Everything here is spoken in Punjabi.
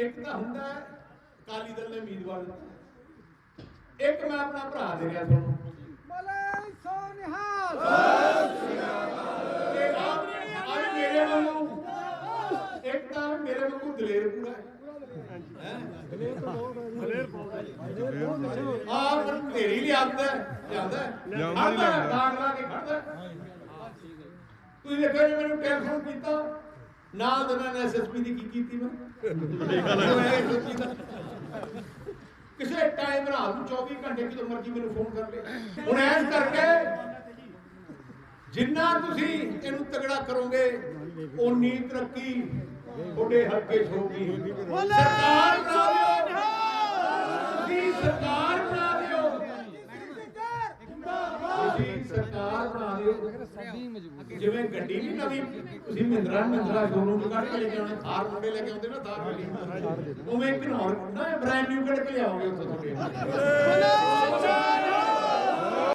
ਇੱਕ ਤਾਂ ਹੁੰਦਾ ਅਕਾਲੀ ਦਲ ਨੇ ਉਮੀਦਵਾਰ ਦਿੱਤਾ ਇੱਕ ਮੈਂ ਆਪਣਾ ਭਰਾ ਦੇ ਰਿਹਾ ਤੁਹਾਨੂੰ। ਮਲੇ ਸੋ ਨਿਹਾਲ ਤੇ ਆਪ ਅੱਜ ਮੇਰੇ ਵੱਲੋਂ ਇੱਕ ਤਾਂ ਮੇਰੇ ਵਾਂਗੂ ਦਲੇਰ ਪੂਰਾ ਹੈ। ਆ ਪਰ ਤੇਰੀ ਲਿਆਉਂਦਾ ਹੀ ਲਿਆਂਦਾ ਲਿਆਉਂਦਾ। ਡਾਂਗ ਲਾ ਕੇ ਖੜਦਾ ਤੁਸੀਂ ਦੇਖੋ ਜੇ ਮੈਨੂੰ ਟੈਲੀਫੋਨ ਕੀਤਾ। ਨਾਲ ਦੇ ਨਾਲ ਐਸਐਸਪੀ ਦੀ ਕੀ ਕੀਤੀ ਮੈਂ। ਕਿਸੇ ਟਾਈਮ ਰਾਤ ਨੂੰ 24 ਘੰਟੇ ਜਦੋਂ ਮਰਜ਼ੀ ਮੈਨੂੰ ਫੋਨ ਕਰ ਲੈ ਹੁਣ ਐਸ ਕਰਕੇ ਜਿੰਨਾ ਤੁਸੀਂ ਇਹਨੂੰ ਤਗੜਾ ਕਰੋਗੇ ਓਨੀ ਤਰੱਕੀ ਤੁਹਾਡੇ ਹੱਕੇ 'ਚ ਹੋਊਗੀ। ਸਰਕਾਰ ਤੁਸੀਂ ਸਰਕਾਰ ਬਣਾ ਦਿਓ ਤੁਸੀਂ ਸਰਕਾਰ ਬਣਾ ਦਿਓ। ਜਿਵੇਂ ਗੱਡੀ ਨਹੀਂ ਨਵੀਂ ਤੁਸੀਂ ਮਹਿੰਦਰਾ ਮਹਿੰਦਰਾ ਸ਼ੋਰੂਮ ਤੋਂ ਕੱਢ ਕੇ ਲੈ ਕੇ ਆਉਣੇ ਥਾਰ ਮੁੰਡੇ ਲੈ ਕੇ ਆਉਂਦੇ ਨਾ ਥਾਰ ਗੱਡੀ। ਉਵੇਂ ਇੱਕ ਹੋਰ ਨਾ ਬ੍ਰਾਂਡ ਨਿਊ ਕੱਢ ਕੇ ਲਿਆਓਗੇ ਉੱਥੋਂ ਤੁਹਾਡੇ